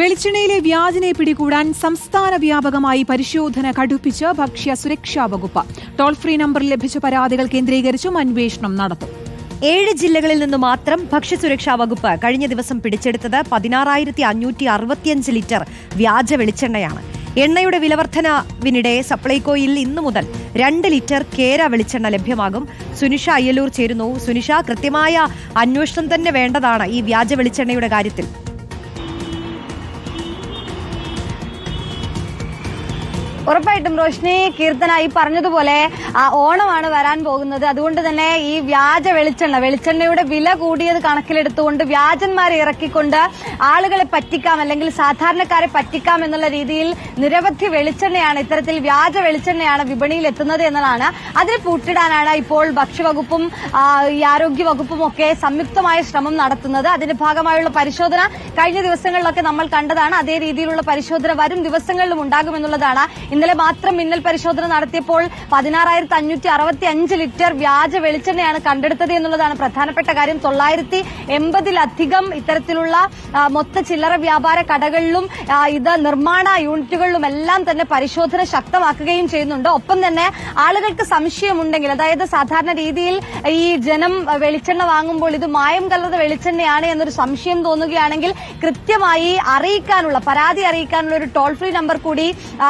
വെളിച്ചെണ്ണയിലെ വ്യാജനെ പിടികൂടാൻ സംസ്ഥാന വ്യാപകമായി പരിശോധന കടുപ്പിച്ച് ഭക്ഷ്യ സുരക്ഷാ വകുപ്പ്. ടോൾ ഫ്രീ നമ്പർ ലഭിച്ച പരാതികൾ കേന്ദ്രീകരിച്ചും അന്വേഷണം നടത്തും. ഏഴ് ജില്ലകളിൽ നിന്ന് മാത്രം ഭക്ഷ്യസുരക്ഷാ വകുപ്പ് കഴിഞ്ഞ ദിവസം പിടിച്ചെടുത്തത് പതിനാറായിരത്തി അഞ്ഞൂറ്റി അറുപത്തിയഞ്ച് ലിറ്റർ വ്യാജ വെളിച്ചെണ്ണയാണ്. എണ്ണയുടെ വിലവർധനവിനിടെ സപ്ലൈകോയിൽ ഇന്നു മുതൽ രണ്ട് ലിറ്റർ കേര വെളിച്ചെണ്ണ ലഭ്യമാകും. സുനിഷ അയ്യല്ലൂർ ചേരുന്നു. സുനിഷ കൃത്യമായ അന്വേഷണം തന്നെ വേണ്ടതാണ് ഈ വ്യാജ വെളിച്ചെണ്ണയുടെ കാര്യത്തിൽ. ഉറപ്പായിട്ടും റോഷ്നി കീർത്തന ഈ പറഞ്ഞതുപോലെ ഓണമാണ് വരാൻ പോകുന്നത്. അതുകൊണ്ട് തന്നെ ഈ വ്യാജ വെളിച്ചെണ്ണ വെളിച്ചെണ്ണയുടെ വില കൂടിയത് കണക്കിലെടുത്തുകൊണ്ട് വ്യാജന്മാരെ ഇറക്കിക്കൊണ്ട് ആളുകളെ പറ്റിക്കാം അല്ലെങ്കിൽ സാധാരണക്കാരെ പറ്റിക്കാം എന്നുള്ള രീതിയിൽ നിരവധി വെളിച്ചെണ്ണയാണ് ഇത്തരത്തിൽ വ്യാജ വെളിച്ചെണ്ണയാണ് വിപണിയിൽ എത്തുന്നത് എന്നതാണ്. അതിന് പൂട്ടിടാനാണ് ഇപ്പോൾ ഭക്ഷ്യവകുപ്പും ഈ ആരോഗ്യ വകുപ്പും ഒക്കെ സംയുക്തമായ ശ്രമം നടത്തുന്നത്. അതിന്റെ ഭാഗമായുള്ള പരിശോധന കഴിഞ്ഞ ദിവസങ്ങളിലൊക്കെ നമ്മൾ കണ്ടതാണ്. അതേ രീതിയിലുള്ള പരിശോധന വരും ദിവസങ്ങളിലും ഉണ്ടാകുമെന്നുള്ളതാണ് ഇന്നലെ മാത്രം മിന്നൽ പരിശോധന നടത്തിയപ്പോൾ പതിനാറായിരത്തി അഞ്ഞൂറ്റി അറുപത്തി അഞ്ച് ലിറ്റർ വ്യാജ വെളിച്ചെണ്ണയാണ് കണ്ടെടുത്തത് എന്നുള്ളതാണ് പ്രധാനപ്പെട്ട കാര്യം. തൊള്ളായിരത്തി എൺപതിലധികം ഇത്തരത്തിലുള്ള മൊത്ത ചില്ലറ വ്യാപാര കടകളിലും ഇത് നിർമ്മാണ യൂണിറ്റുകളിലും എല്ലാം തന്നെ പരിശോധന ശക്തമാക്കുകയും ചെയ്യുന്നുണ്ട്. ഒപ്പം തന്നെ ആളുകൾക്ക് സംശയമുണ്ടെങ്കിൽ അതായത് സാധാരണ രീതിയിൽ ഈ ജനം വെളിച്ചെണ്ണ വാങ്ങുമ്പോൾ ഇത് മായം കലർന്ന വെളിച്ചെണ്ണയാണ് എന്നൊരു സംശയം തോന്നുകയാണെങ്കിൽ കൃത്യമായി അറിയിക്കാനുള്ള പരാതി അറിയിക്കാനുള്ള ഒരു ടോൾ ഫ്രീ നമ്പർ കൂടി ആ,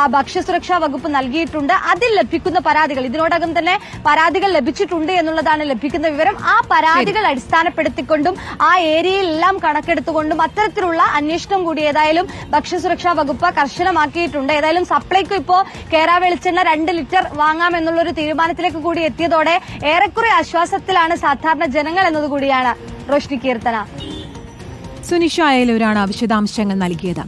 ഭക്ഷ്യസുരക്ഷാ വകുപ്പ് നൽകിയിട്ടുണ്ട്. അതിൽ ലഭിക്കുന്ന പരാതികൾ ഇതിനോടകം തന്നെ പരാതികൾ ലഭിച്ചിട്ടുണ്ട് എന്നുള്ളതാണ് ലഭിക്കുന്ന വിവരം. ആ പരാതികൾ അടിസ്ഥാനപ്പെടുത്തിക്കൊണ്ടും ആ ഏരിയയിലെല്ലാം കണക്കെടുത്തുകൊണ്ടും അത്തരത്തിലുള്ള അന്വേഷണം കൂടി ഏതായാലും ഭക്ഷ്യസുരക്ഷാ വകുപ്പ് കർശനമാക്കിയിട്ടുണ്ട്. ഏതായാലും സപ്ലൈക്കോ ഇപ്പോ കേര വെളിച്ചെണ്ണ രണ്ട് ലിറ്റർ വാങ്ങാമെന്നുള്ള ഒരു തീരുമാനത്തിലേക്ക് കൂടി എത്തിയതോടെ ഏറെക്കുറെ ആശ്വാസത്തിലാണ് സാധാരണ ജനങ്ങൾ എന്നതുകൂടിയാണ് റോഷ്നി കീർത്തന. സുനിഷ അയലൂരാണ് വിശദാംശങ്ങൾ നൽകിയത്.